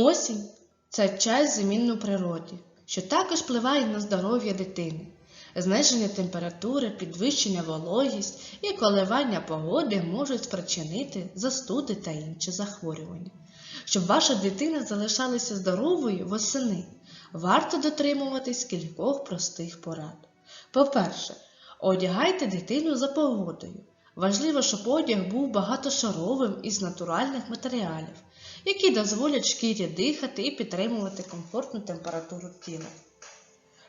Осінь це час змін у природі, що також впливає на здоров'я дитини. Зниження температури, підвищення вологість і коливання погоди можуть спричинити застуди та інші захворювання. Щоб ваша дитина залишалася здоровою восени, варто дотримуватись кількох простих порад. По-перше, одягайте дитину за погодою. Важливо, щоб одяг був багатошаровим із натуральних матеріалів, які дозволять шкірі дихати і підтримувати комфортну температуру тіла.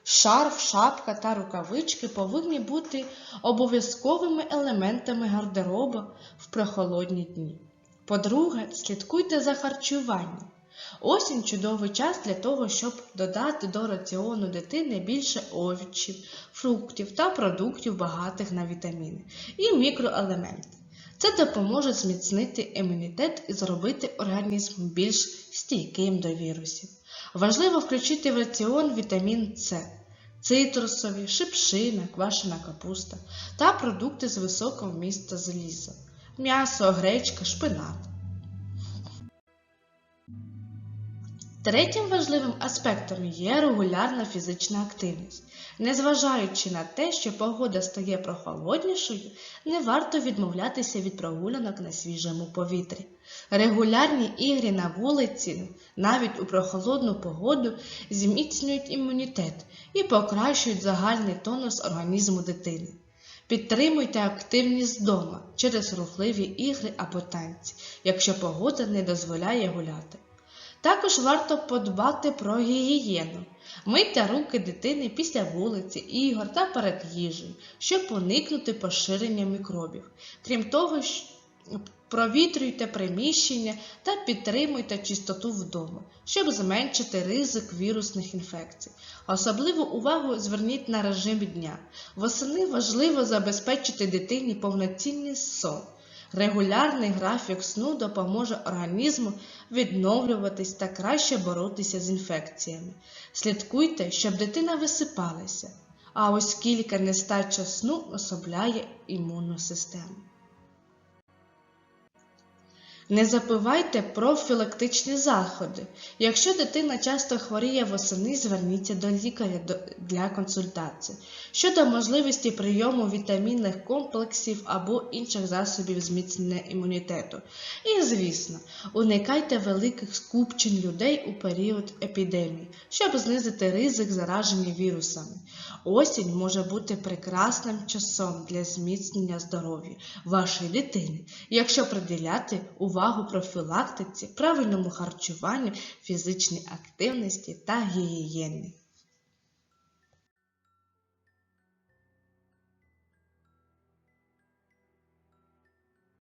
Шарф, шапка та рукавички повинні бути обов'язковими елементами гардероба в прохолодні дні. По-друге, слідкуйте за харчуванням. Осінь чудовий час для того, щоб додати до раціону дитини більше овочів, фруктів та продуктів, багатих на вітаміни і мікроелементи. Це допоможе зміцнити імунітет і зробити організм більш стійким до вірусів. Важливо включити в раціон вітамін С, цитрусові, шипшина, квашена капуста та продукти з високого вмісту заліза, м'ясо, гречка, шпинат. Третім важливим аспектом є регулярна фізична активність. Незважаючи на те, що погода стає прохолоднішою, не варто відмовлятися від прогулянок на свіжому повітрі. Регулярні ігри на вулиці, навіть у прохолодну погоду, зміцнюють імунітет і покращують загальний тонус організму дитини. Підтримуйте активність вдома через рухливі ігри або танці, якщо погода не дозволяє гуляти. Також варто подбати про гігієну. Мийте руки дитини після вулиці, ігор та перед їжею, щоб уникнути поширення мікробів. Крім того, провітрюйте приміщення та підтримуйте чистоту вдома, щоб зменшити ризик вірусних інфекцій. Особливу увагу зверніть на режим дня. Восени важливо забезпечити дитині повноцінний сон. Регулярний графік сну допоможе організму відновлюватись та краще боротися з інфекціями. Слідкуйте, щоб дитина висипалася, а оскільки нестача сну особляє імунну систему. Не забувайте профілактичні заходи. Якщо дитина часто хворіє восени, зверніться до лікаря для консультації щодо можливості прийому вітамінних комплексів або інших засобів зміцнення імунітету. І, звісно, уникайте великих скупчень людей у період епідемії, щоб знизити ризик зараження вірусами. Осінь може бути прекрасним часом для зміцнення здоров'я вашої дитини, якщо приділяти увагу профілактиці, правильному харчуванню, фізичній активності та гігієні.